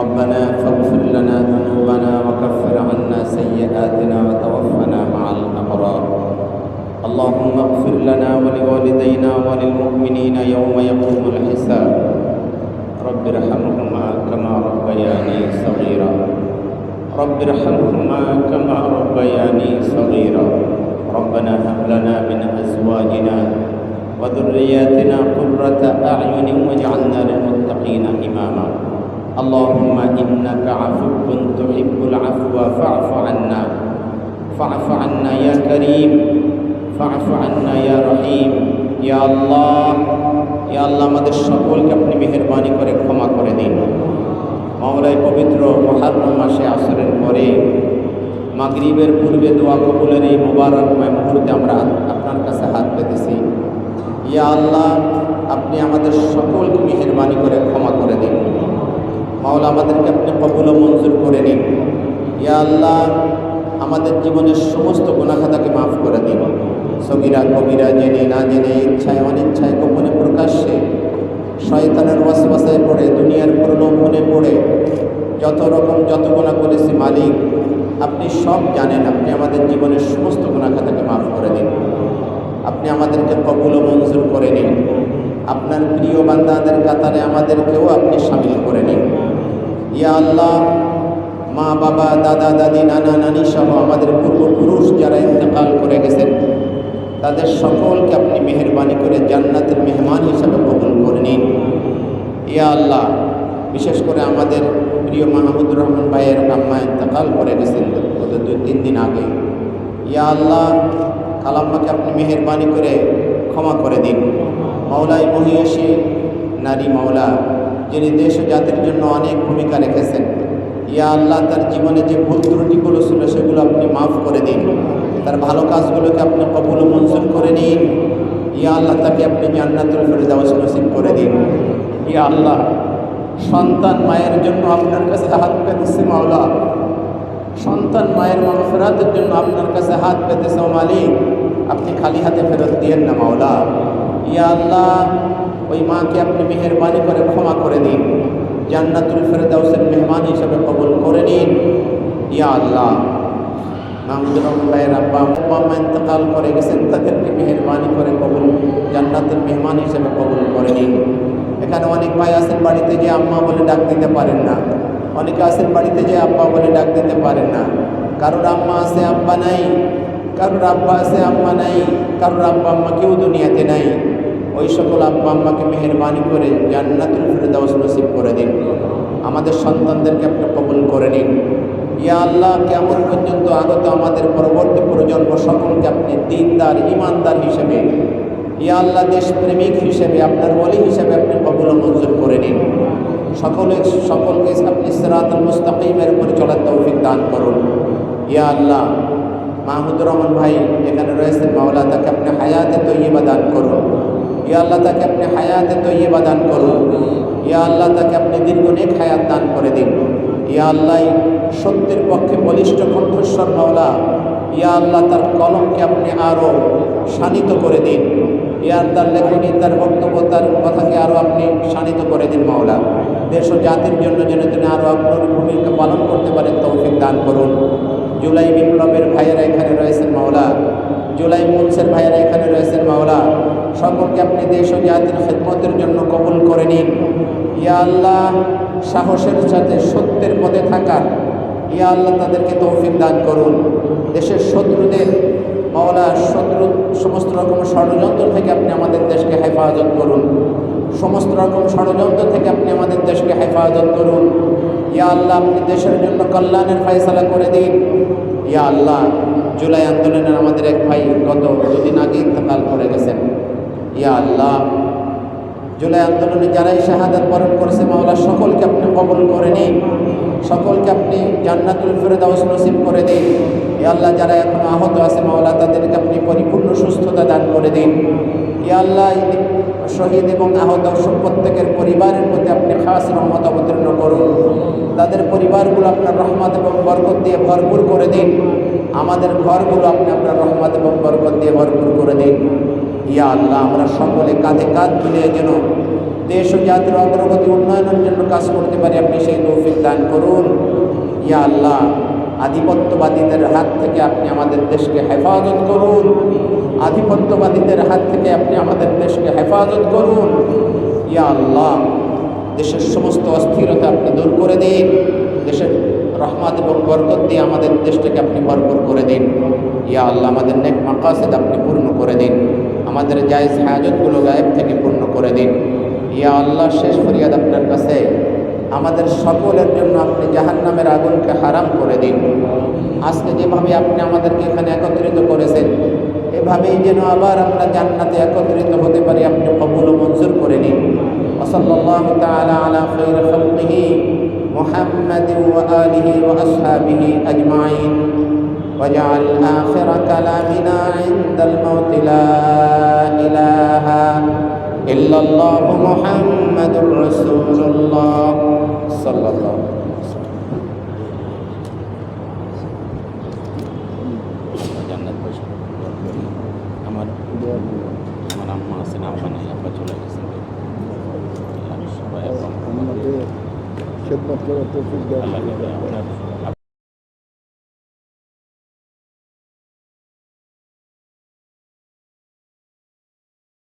ربنا فاغفر لنا ذنوبنا وكفر عنا سيئاتنا وتوفنا مع الأبرار. اللهم اغفر لنا ولوالدينا وللمؤمنين يوم يقوم الحساب. رب ارحمهما كما ربياني صغيرا. رب ارحمهما كما ربياني صغيرا. ربنا هب لنا من أزواجنا وذرياتنا قرة أعين واجعلنا للمتقين إماما. اللهم انك عفو تحب العفو فاعف عنا فاعف عنا يا كريم فاعف عنا يا রহিম ইয়া আল্লাহ ইয়া আল্লাহ আমাদের সকলকে আপনি মেহেরবানি করে ক্ষমা করে দিন মাওলায় পবিত্র মহারম মাসে আসরের পরে মাগরিবের পূর্বে দোয়া কবুলের এই মোবারকময় মুহূর্তে আমরা আপনার কাছে হাত পেতেছি ইয়া আল্লাহ আপনি আমাদের সকলকে মেহেরবানি করে ক্ষমা করে দিন মাওলা আমাদেরকে আপনি কবুল মঞ্জুর করে নিন। ইয়া আল্লাহ, আমাদের জীবনের সমস্ত গুণাখাতাকে মাফ করে দিন। সগিরা কবিরা জেনে না জেনে, ইচ্ছায় অনিচ্ছায় গোপনে প্রকাশ্যে শয়তানের ওয়াসওয়াসায় পড়ে, দুনিয়ার প্রলোভনে পড়ে, যত রকম যত গুণা করেছি মালিক, আপনি সব জানেন, আপনি আমাদের জীবনের সমস্ত গুণাখাতাকে মাফ করে দিন। আপনি আমাদেরকে কবুল মঞ্জুর করে নিন। আপনার প্রিয় বান্দাদের কাতারে আমাদেরকেও আপনি সামিল করে নিন। ইয়া আল্লাহ, মা, বাবা, দাদা, দাদি, নানা, নানি সহ আমাদের পূর্বপুরুষ যারা ইন্তেকাল করে গেছেন, তাদের সকলকে আপনি মেহরবানি করে জান্নাতের মেহমান হিসাবে কবুল করে নিন। ইয়া আল্লাহ, বিশেষ করে আমাদের প্রিয় মাহমুদুর রহমান ভাইয়ের আম্মা ইন্তেকাল করে গেছেন গত দুই, তিন দিন আগে। ইয়া আল্লাহ কালাম্মাকে আপনি মেহরবানি করে ক্ষমা করে দিন। মাওলাই মহিয়সী নারী মাওলা যিনি দেশ ও জাতির জন্য অনেক ভূমিকা রেখেছেন, ইয়া আল্লাহ, তার জীবনে যে ভুল ত্রুটিগুলো ছিল সেগুলো আপনি মাফ করে দিন। তার ভালো কাজগুলোকে আপনি কবুল মঞ্জুর করে নিন। ইয়া আল্লাহ, তাকে আপনি জান্নাতুল ফেরদাউস নসিব করে দিন। ইয়া আল্লাহ, সন্তান মায়ের জন্য আপনার কাছে হাত পেতেছে মাওলা। সন্তান মায়ের মাগফিরাতের জন্য আপনার কাছে হাত পেতেছে মালিক। আপনি খালি হাতে ফেরত দিয়েন না মাওলা। ইয়া আল্লাহ, ওই মাকে আপনি মেহরবানি করে ক্ষমা করে দিন। জান্নাতুল ফেরদাউসের মেহমান হিসেবে কবুল করে নিন। ইয়া আল্লাহ। আব্বা ইন্তকাল করে গেছেন, তাদেরকে মেহরবানি করে কবুল, জান্নাতের মেহমান হিসেবে কবুল করে নিন। এখানে অনেক ভাই আছেন বাড়িতে যে আম্মা বলে ডাক দিতে পারেন না। অনেকে আছেন বাড়িতে যে আব্বা বলে ডাক দিতে পারেন না। কারোর আম্মা আছে, আব্বা নাই। কারোর আব্বা আছে, আম্মা নাই। কারোর আব্বা আম্মা কেউ দুনিয়াতে নাই। ওই সকল আব্বা আম্মাকে মেহরবানি করে জান্নাতুল ফিরদাউস নসিব করে দিন। আমাদের সন্তানদেরকে আপনি কবুল করে নিন। ইয়া আল্লাহ, কেমন পর্যন্ত আগত আমাদের পরবর্তী প্রজন্ম সকলকে আপনি দিনদার ইমানদার হিসেবে, ইয়া আল্লাহ, দেশপ্রেমিক হিসেবে, আপনার বলি হিসেবে আপনি কবুল মঞ্জুর করে নিন। সকলে, সকলকে আপনি সিরাতুল মুস্তাকিমের উপরে চলার তৌফিক দান করুন। ইয়া আল্লাহ, মাহমুদুর রহমান ভাই এখানে রয়েছেন, মাওলা, তাকে আপনি হায়াতে তৈবা দান করুন। ইয়া আল্লাহ তাকে আপনি হায়াতে তৈবা দান করুন। ইয়া আল্লাহ তাকে আপনি দীর্ঘনেক হায়াত দান করে দিন। ইয়া আল্লাহ সত্যের পক্ষে বলিষ্ঠ কণ্ঠস্বর মাওলা, ইয়া আল্লাহ তার কলমকে আপনি আরও শানিত করে দিন। ইয়ার তার লেখনী, তার বক্তব্য, তার কথাকে আরও আপনি শানিত করে দিন মাওলা। দেশ ও জাতির জন্য যেন তিনি আরও আপনার ভূমিকা পালন করতে পারেন, তৌফিক দান করুন। জুলাই বিপ্লবের ভাইয়েরা এখানে রয়েছেন মাওলা। জুলাই মুন্সের ভাইয়েরা এখানে রয়েছেন মাওলা। সকলকে আপনি দেশ ও জাতির খেদমতের জন্য কবুল করে নিন। ইয়া আল্লাহ, সাহসের সাথে সত্যের পথে থাকার। ইয়া আল্লাহ, তাদেরকে তৌফিক দান করুন। দেশের শত্রুদের, মাওলা, শত্রু, সমস্ত রকম ষড়যন্ত্র থেকে আপনি আমাদের দেশকে হেফাজত করুন। সমস্ত রকম ষড়যন্ত্র থেকে আপনি আমাদের দেশকে হেফাজত করুন। ইয়া আল্লাহ, আপনি দেশের জন্য কল্যাণের ফয়সালা করে দিন। ইয়া আল্লাহ জুলাই আন্দোলনের আমাদের এক ভাই গত দুদিন আগে ইন্তকাল করে গেছেন। ইয়া আল্লাহ, জুলাই আন্দোলনে যারাই শাহাদাত বরণ করেছে, মাওলা, সকলকে আপনি কবল করে নিন। সকলকে আপনি জান্নাতুল ফেরদাউস নসিব করে দিন। আল্লাহ, যারা এখন আহত আছে, মাওলা তাদেরকে আপনি পরিপূর্ণ সুস্থতা দান করে দিন। আল্লাহ শহীদ এবং আহত প্রত্যেকের পরিবারের প্রতি আপনি খাস রহমত অবতীর্ণ করুন। তাদের পরিবারগুলো আপনার রহমত এবং বরকত দিয়ে ভরপুর করে দিন। আমাদের ঘরগুলো আপনি আপনার রহমত এবং বরকত দিয়ে ভরপুর করে দিন। ইয়া আল্লাহ, আমরা সকলে কাঁধে কাঁধ মিলিয়ে যেন দেশ ও জাতির অগ্রগতি উন্নয়নের জন্য কাজ করতে পারি, আপনি সেই তৌফিক দান করুন। ইয়া আল্লাহ আধিপত্যবাদীদের হাত থেকে আপনি আমাদের দেশকে হেফাজত করুন। আধিপত্যবাদীদের হাত থেকে আপনি আমাদের দেশকে হেফাজত করুন। ইয়া আল্লাহ, দেশের সমস্ত অস্থিরতা আপনি দূর করে দিন। দেশের রহমত এবং বরকত দিয়ে আমাদের দেশটাকে আপনি ভরপুর করে দিন। ইয়া আল্লাহ, আমাদের নেক মাকাসেদ আপনি পূর্ণ করে দিন। আমাদের জায়েজ হাজতগুলো গায়েব থেকে পূর্ণ করে দিন। ইয়া আল্লাহ, শেষ ফরিয়াদ আপনার কাছে। আমাদের সকলের জন্য আপনি জাহান্নামের আগুনকে হারাম করে দিন আজকে যেভাবে আপনি আমাদেরকে এখানে একত্রিত করেছেন এভাবেই যেন আবার আমরা জান্নাতে একত্রিত হতে পারি আপনি কবুল ও মঞ্জুর করে নিন وصلى الله تعالى على خير خلقه محمد وآله وأصحابه أجمعين واجعل آخر كلامنا عند الموت لا إله ইল্লাল্লাহ মুহাম্মাদুর রাসূলুল্লাহ সাল্লাল্লাহু আমার আমার আম্মা আছেন আব্বা নাই আব্বা চলে গেছেন সবাই